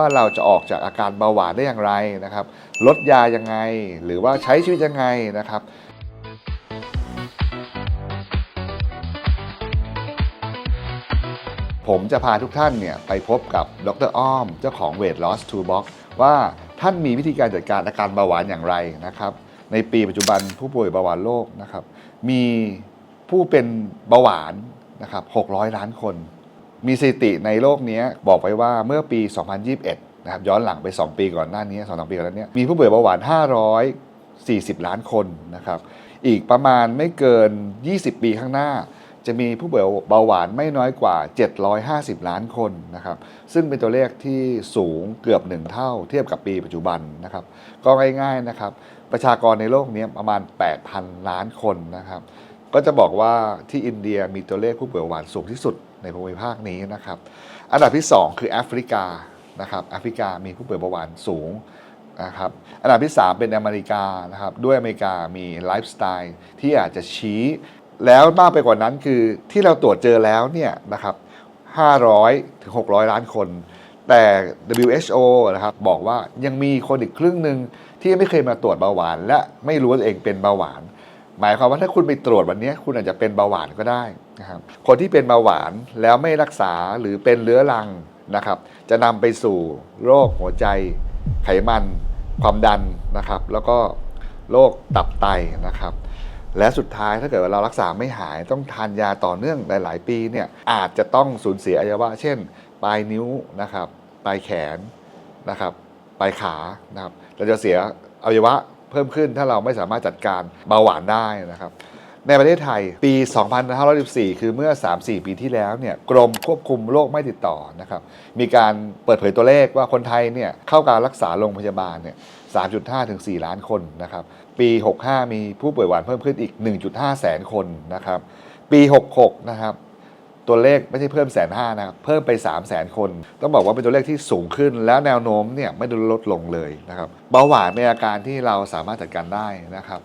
ว่าเราจะออกจากอาการเบาหวานได้อย่างไรนะครับ ลดยายังไง หรือว่าใช้ชีวิตยังไงนะครับ ผมจะพาทุกท่านเนี่ยไปพบกับดรอ้อม เจ้าของ Weight Loss Toolbox ว่าท่านมีวิธีการจัดการอาการเบาหวานอย่างไรนะครับ ในปีปัจจุบันผู้ป่วยเบาหวานโลกนะครับ มีผู้เป็นเบาหวานนะครับ 600 ล้านคน มีสถิติในโลกนี้บอกไว้ว่าเมื่อปี 2021 นะครับย้อนหลังไป 2 ปีก่อนหน้านี้2อสปีก่อนหน้านี้มีผู้ป่วยเบาหวาน 540 ล้านคนนะครับอีกประมาณไม่เกิน 20 ปีข้างหน้า จะมีผู้ป่วยเบาหวานไม่น้อยกว่า 750 ล้านคนนะครับซึ่งเป็นตัวเลขที่สูงเกือบ 1 เท่าเทียบกับปีปัจจุบันนะครับก็ง่ายๆนะครับประชากรในโลกนี้ประมาณ 8,000 ล้านคนนะครับ ก็จะบอกว่าที่อินเดียมีตัวเลขผู้ป่วยเบาหวานสูงที่สุดในภูมิภาคนี้นะครับ อันดับที่ 2 คือแอฟริกานะครับแอฟริกามีผู้ป่วยเบาหวานสูงนะครับอันดับที่ 3 เป็นอเมริกานะครับด้วยอเมริกามีไลฟ์สไตล์ที่อาจจะชี้ แล้วมากไปกว่านั้นคือที่เราตรวจเจอแล้วเนี่ยนะครับ500ถึง600 ล้านคน แต่ WHO นะครับบอกว่ายังมีคนอีกครึ่งหนึ่งที่ไม่เคยมาตรวจเบาหวาน และไม่รู้ว่าตัวเองเป็นเบาหวาน หมายความว่าถ้าคุณไปตรวจวันนี้คุณอาจจะเป็นเบาหวานก็ได้นะครับคนที่เป็นเบาหวานแล้วไม่รักษาหรือเป็นเรื้อรังนะครับ จะนำไปสู่โรคหัวใจ ไขมัน ความดันนะครับ แล้วก็โรคตับไตนะครับ และสุดท้ายถ้าเกิดว่าเรารักษาไม่หายต้องทานยาต่อเนื่องหลาย ๆ ปีเนี่ยอาจจะต้องสูญเสียอวัยวะ เช่น ปลายนิ้วนะครับ ปลายแขนนะครับ ปลายขานะครับเราจะเสียอวัยวะ เพิ่มขึ้นถ้าเราไม่สามารถจัดการเบาหวานได้นะครับในประเทศไทยปี 2514 คือเมื่อ 3-4 ปีที่แล้วเนี่ยกรมควบคุมโรคไม่ติดต่อนะครับมีการเปิดเผยตัวเลขว่าคนไทยเนี่ยเข้าการรักษาโรงพยาบาลเนี่ย 3.5 ถึง 4 ล้านคนนะครับปี 65 มีผู้ป่วยหวานเพิ่มขึ้นอีก 1.5 แสนคนนะครับปี 66 นะครับ ตัวเลขไม่ใช่เพิ่มแสนห้านะครับเพิ่มไป 3 0 0แสนคน ต้องบอกว่าเป็นตัวเลขที่สูงขึ้น แล้วแนวโน้มเนี่ยไม่ได้ลดลงเลยนะครับเบาหวานเป็นอาการที่เราสามารถจัดการได้นะครับ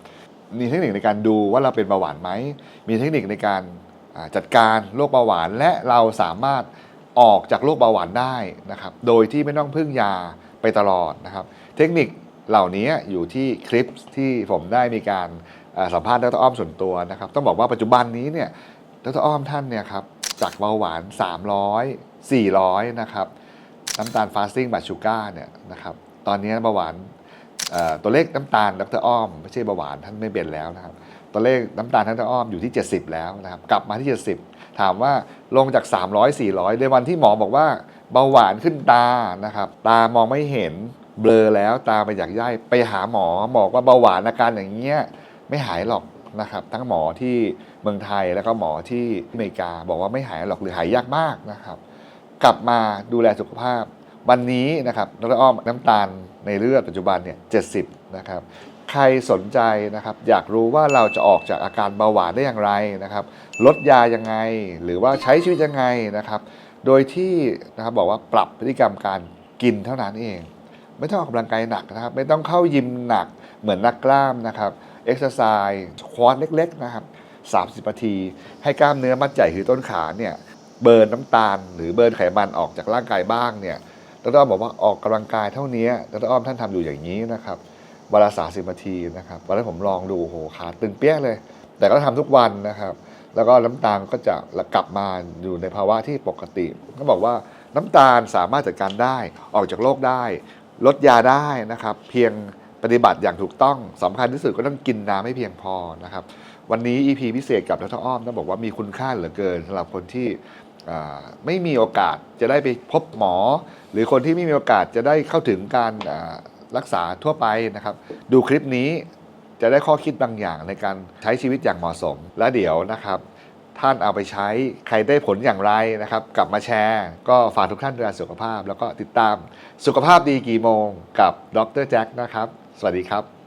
มีเทคนิคในการดูว่าเราเป็นเบาหวานไหม มีเทคนิคในการจัดการโรคเบาหวาน และเราสามารถออกจากโรคเบาหวานได้นะครับโดยที่ไม่ต้องพึ่งยาไปตลอดนะครับ เทคนิคเหล่านี้อยู่ที่คลิปที่ผมได้มีการสัมภาษณ์ดรอ้อมส่วนตัวนะครับ ต้องบอกว่าปัจจุบันนี้เนี่ยดรอ้อมท่านเนี่ยครับ จากเบาหวาน 300 400 นะครับ น้ำตาลฟาสติ้งบัตชูก้าเนี่ยนะครับ ตอนนี้เบาหวานตัวเลขน้ำตาลดรอ้อมไม่ใช่เบาหวานท่านไม่เป็นแล้วนะครับ ตัวเลขน้ำตาลท่านดรอ้อมอยู่ที่ 70 แล้วนะครับ กลับมาที่ 70 ถามว่าลงจาก 300 400 ในวันที่หมอบอกว่าเบาหวานขึ้นตานะครับ ตามองไม่เห็นเบลอแล้วตาไปอยากย่ายไปหาหมอบอกว่าเบาหวานอาการอย่างเงี้ยไม่หายหรอก นะครับทั้งหมอที่เมืองไทยแล้วก็หมอที่อเมริกาบอกว่าไม่หายหรอกหรือหายยากมากนะครับ กลับมาดูแลสุขภาพ วันนี้นะครับดรอ้อมน้ำตาลในเลือดปัจจุบันเนี่ย70นะครับใครสนใจนะครับอยากรู้ว่าเราจะออกจากอาการเบาหวานได้อย่างไรนะครับ ลดยายังไง หรือว่าใช้ชีวิตยังไงนะครับ โดยที่นะครับบอกว่าปรับพฤติกรรมการกินเท่านั้นเอง ไม่ต้องออกกำลังกายหนักนะครับ ไม่ต้องเข้ายิมหนักเหมือนนักกล้ามนะครับเอ็กซ์ไซส์ควอตเล็ก ๆ นะครับ 30นาที ให้กล้ามเนื้อมัดใหญ่คือต้นขาเนี่ยเบิร์นน้ำตาล หรือเบิร์นไขมันออกจากร่างกายบ้างเนี่ยดรอ้อมบอกว่าออกกำลังกายเท่านี้ดรอ้อมท่านทำอยู่อย่างนี้นะครับวันละ30นาทีนะครับวันนั้นผมลองดูโอ้โหขาตึงเปี้ยเลย แต่ก็ทำทุกวันนะครับ แล้วก็น้ำตาลก็จะกลับมาอยู่ในภาวะที่ปกติ ก็บอกว่าน้ำตาลสามารถจัดการได้ออกจากโรคได้ ลดยาได้นะครับ เพียงปฏิบัติอย่างถูกต้องสำคัญที่สุดก็ต้องกินน้ำให้เพียงพอนะครับ วันนี้ EP พิเศษกับดรอ้อมต้องบอกว่ามีคุณค่าเหลือเกินสำหรับคนที่ไม่มีโอกาสจะได้ไปพบหมอ หรือคนที่ไม่มีโอกาสจะได้เข้าถึงการรักษาทั่วไปนะครับ ดูคลิปนี้จะได้ข้อคิดบางอย่างในการใช้ชีวิตอย่างเหมาะสมและเดี๋ยวนะครับ ท่านเอาไปใช้ใครได้ผลอย่างไรนะครับ กลับมาแชร์ ก็ฝากทุกท่านดูแลสุขภาพ แล้วก็ติดตามสุขภาพดีกี่โมงกับดรแจ็คนะครับ สวัสดีครับ